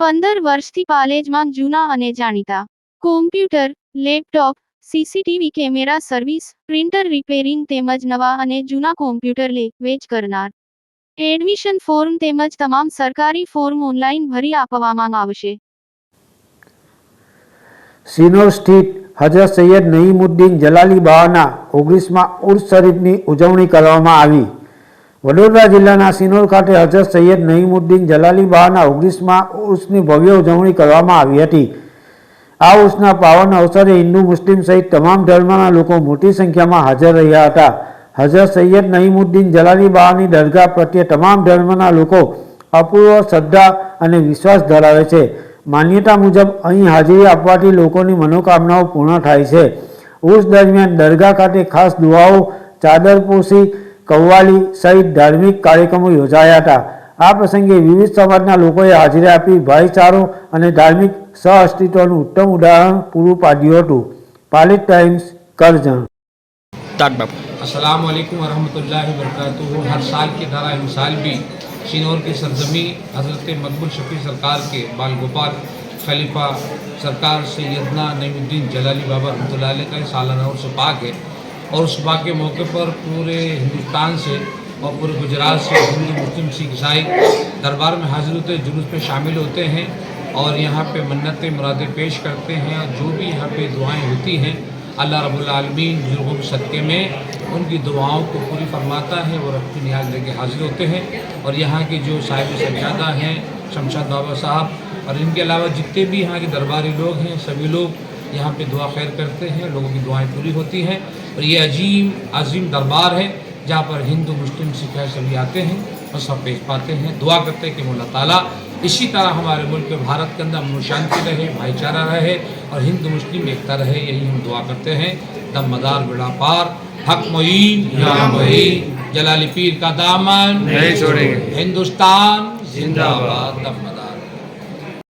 પંદર વર્ષથી પાલેજમાં જૂના અને જાણીતા computer laptop CCTV camera service printer repairing તેમજ નવા અને જૂના કોમ્પ્યુટર લે વેચ કરનાર એડમિશન ફોર્મ તેમજ તમામ સરકારી ફોર્મ ઓનલાઈન ભરી આપવામાં આવશે સિનોર સ્થિત હજરત સૈયદ નઈમુદ્દીન જલાલી બાવાના ઓગણીસમાં ઉર્સ શરીફની ઉજવણી કરવામાં આવી વડોદરા જિલ્લાના સિનોર ખાતે હજરત સૈયદ નહીમુદ્દીન જલાલી બાના ઓગણીસમાં ઉર્સની ભવ્ય ઉજવણી કરવામાં આવી હતી આ ઉર્સના પાવન અવસરે હિન્દુ મુસ્લિમ સહિત તમામ ધર્મના લોકો મોટી સંખ્યામાં હાજર રહ્યા હતા હજરત સૈયદ નહીમુદ્દીન જલાલી બાની દરગાહ પ્રત્યે તમામ ધર્મના લોકો અપૂર્વ શ્રદ્ધા અને વિશ્વાસ ધરાવે છે માન્યતા મુજબ અહીં હાજરી આપવાથી લોકોની મનોકામનાઓ પૂર્ણ થાય છે ઉર્સ દરમિયાન દરગાહ ખાતે ખાસ દુઆઓ ચાદર પોષી कौवाली सहित धार्मिक कार्यक्रमो યોજાયાતા આ પ્રસંગે વિવિધ સમાજના લોકોએ હાજરી આપી ભાઈચારો અને ધાર્મિક સહઅસ્તિત્વનું ઉત્તમ ઉદાહરણ પુરું પાડ્યું હતું પેલેટાઇમ્સ કરજા તતબાકુ અસલામુ અલયકુમ વરahmatullahi વબarakatuhu દર સાલ કે દરાય મિસાલ બી સિનૂરની સરદમી હઝરતે મકબુલ શફી સરકાર કે બાલગોપત ખલીફા સરકાર શ્રીયદના નૈમુદ્દીન જલાલી બાબા અબ્દુલાલે કઈ સાલનો સુપાક હે और उस सुबह के मौके पर पूरे हिंदुस्तान से और पूरे गुजरात से हिंदू मुस्लिम सिख ईसाई दरबार में हाजिर होते हैं जुलूस में शामिल होते हैं और यहाँ पे मन्नत मुरादें पेश करते हैं और जो भी यहाँ पे दुआएं होती हैं अल्लाह रबालमीन बुजुर्गों के सदक़े में उनकी दुआओं को पूरी फरमाता है और अपनी नियाज लेके हाजिर होते हैं और यहाँ के जो साहिब सजादा हैं शमशाद बाबा साहब और इनके अलावा जितने भी यहाँ के दरबारी लोग हैं सभी लोग यहाँ पे दुआ खैर करते हैं लोगों की दुआएं पूरी होती हैं और ये अजीम अजीम दरबार है जहाँ पर हिंदू मुस्लिम सिख है सभी आते हैं और सब पेश पाते हैं दुआ करते हैं कि मोला ताला इसी तरह हमारे मुल्क भारत के अंदर अमन शांति रहे भाईचारा रहे और हिंदू मुस्लिम एकता रहे यही हम दुआ करते हैं दम मदार बिड़ा पार हक मोईन जलाली पीर का दामन नहीं छोड़ेंगे हिंदुस्तान जिंदाबाद दम मदार